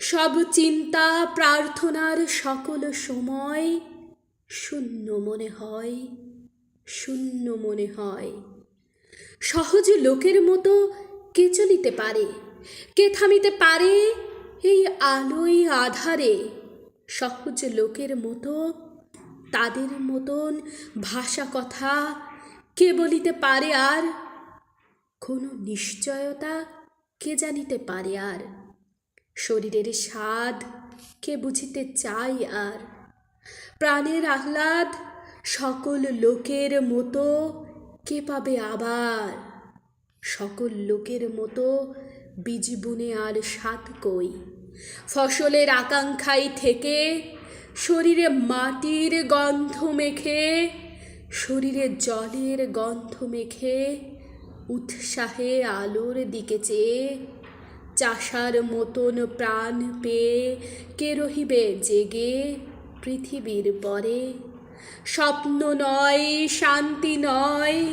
সব চিন্তা প্রার্থনার সকল সময় শূন্য মনে হয়, শূন্য মনে হয়। সহজ লোকের মতো কে চলিতে পারে, কে থামিতে পারে এই আলোয় আধারে? সহজ লোকের মতো, তাদের মতন ভাষা কথা কে বলিতে পারে আর? কোনো নিশ্চয়তা কে জানিতে পারে আর? শরীরের স্বাদ কে বুঝিতে চাই আর? প্রাণের আহ্লাদ সকল লোকের মতো কে পাবে আবার? সকল লোকের মতো বীজ বুনে আর সাত কই? ফসলের আকাঙ্ক্ষায় থেকে শরীরে মাটির গন্ধ মেখে, শরীরে জলের গন্ধ মেখে, উৎসাহে আলোর দিকে চেয়ে চাষার মতন প্রাণ পেয়ে কে রহিবে জেগে পৃথিবীর পরে? স্বপ্ন নয়, শান্তি নয়,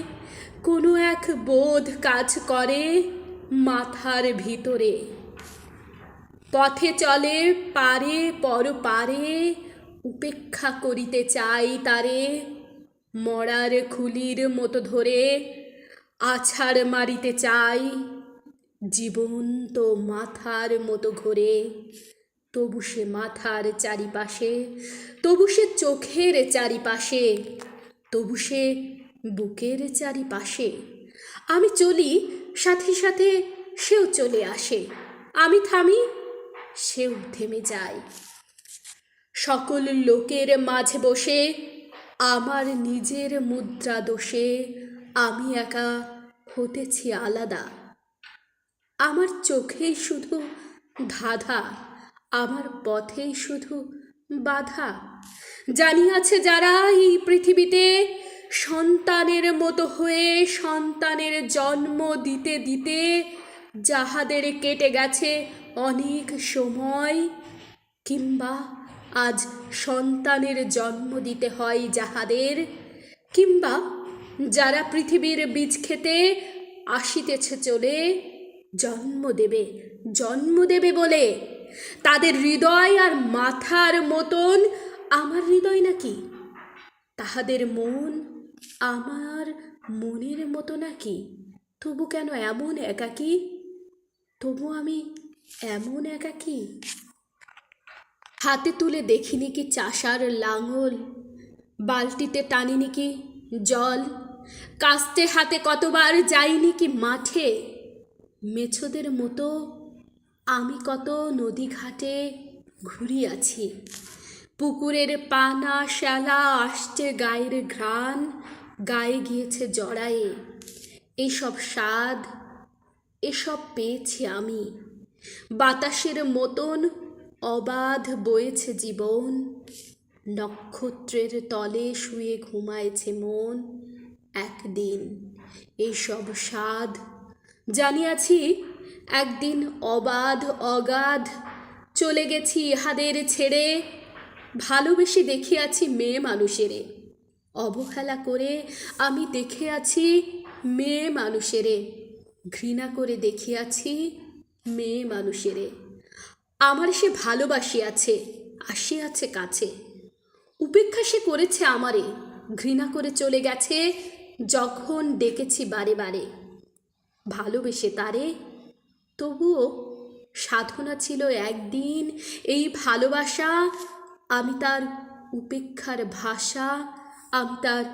কোনো এক বোধ কাজ করে মাথার ভিতরে। পথে চলে, পারে, পর পারে, উপেক্ষা করিতে চাই তারে। মরার খুলির মতো ধরে আছাড় মারিতে চাই জীবন তো মাথার মতো ঘোরে, তবু সে মাথার চারিপাশে, তবু সে চোখের চারিপাশে, তবু সে বুকের চারিপাশে। আমি চলি, সাথে সাথে সেও চলে আসে, আমি থামি, সেও থেমে যায়। সকল লোকের মাঝে বসে, আমার নিজের মুদ্রা দোষে, আমি একা হতেছি আলাদা। আমার চোখেই শুধু ধাঁধা, আমার পথেই শুধু বাধা। জানিয়াছে যারা এই পৃথিবীতে সন্তানের মতো হয়ে সন্তানের জন্ম দিতে দিতে যাহাদের কেটে গেছে অনেক সময়, কিংবা আজ সন্তানের জন্ম দিতে হয় যাহাদের, কিংবা যারা পৃথিবীর বীজ খেতে আসিতেছে চলে জন্ম দেবে জন্ম দেবে বলে। তাদের হৃদয় আর মাথার মতন আমার হৃদয় নাকি? তাহাদের মন আমার মনের মতো নাকি? তবু কেন এমন একাকী? তবু আমি এমন একাকী? হাতে তুলে দেখিনি কি চাষার লাঙল, বালতিতে টানিনি কি জল, কাস্তে হাতে কতবার যাইনি কি মাঠে? মেছোদের মতো আমি কত নদী ঘাটে ঘুরিয়াছি। পুকুরের পানা শ্যালা আসছে গায়ের ঘ্রাণ, গায়ে গিয়েছে জড়ায়ে। এসব স্বাদ, এসব পেয়েছি আমি। বাতাসের মতন অবাধ বয়েছে জীবন। নক্ষত্রের তলে শুয়ে ঘুমায়েছে মন। একদিন এইসব স্বাদ জানিয়াছি, একদিন অবাধ অগাধ চলে গেছি ইহাদের ছেড়ে, ভালোবেসে দেখিয়াছি মেয়ে মানুষেরে। অবহেলা করে আমি দেখে আছি মেয়ে মানুষেরে, ঘৃণা করে দেখিয়াছি মেয়ে মানুষেরে। আমার সে ভালোবাসিয়াছে আসিয়াছে কাছে। উপেক্ষা সে করেছে আমারে, ঘৃণা করে চলে গেছে, যখন ডেকেছি বারে বারে। ভালোবেসে তারে। তবুও সাধনা ছিল একদিন এই ভালোবাসা। আমি তার উপেক্ষার ভাষা, আমি তার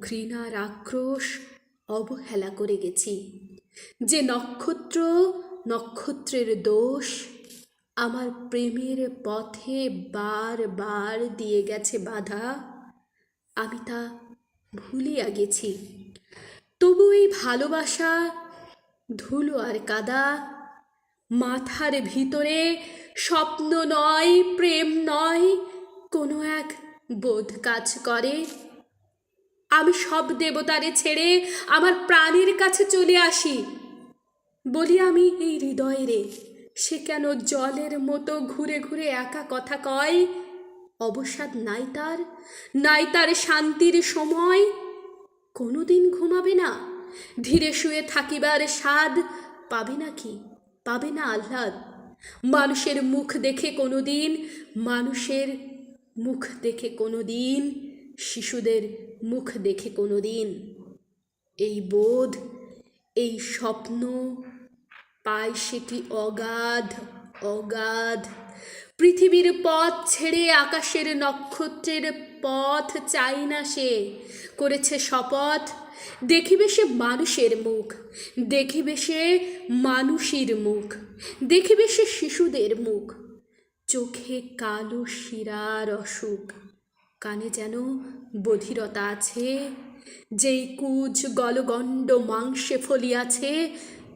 ঘৃণার আক্রোশ অবহেলা করে গেছি। যে নক্ষত্র, নক্ষত্রের দোষ আমার প্রেমের পথে বারবার দিয়ে গেছে বাধা। আমি তা ভুলিয়া গেছি। তবু এই ভালোবাসা ধুলো আর কাদা। মাথার ভিতরে স্বপ্ন নয়, প্রেম নয়, কোনো এক বোধ কাজ করে। আমি সব দেবতারে ছেড়ে আমার প্রাণের কাছে চলে আসি। বলি, আমি এই হৃদয় রে, সে কেন জলের মতো ঘুরে ঘুরে একা কথা কয়? অবসাদ নাই তার নাই তার শান্তির সময়। কোনোদিন ঘুমাবে না ধীরে শুয়ে থাকিবার স্বাদ পাবে নাকি? পাবে না আহ্লাদ? মানুষের মুখ দেখে কোনোদিন, মানুষের মুখ দেখে কোনোদিন, শিশুদের মুখ দেখে কোনোদিন এই বোধ, এই স্বপ্ন পায় সেটি অগাধ অগাধ পৃথিবীর পথ ছেড়ে আকাশের নক্ষত্রের পথ চাই না সে। করেছে শপথ, দেখিবে সে মানুষের মুখ, দেখিবে সে মানুষের মুখ, দেখিবে সে শিশুদের মুখ। চোখে কালো শিরার অসুখ, কানে যেন বধিরতা আছে। যেই কুজ গলগণ্ড মাংসে ফলিয়াছে,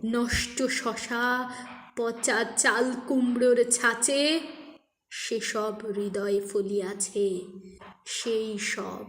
নষ্ট শশা পচা চাল কুমড়োর ছাচে সেসব হৃদয়ে ফলিয়াছে সেই সব।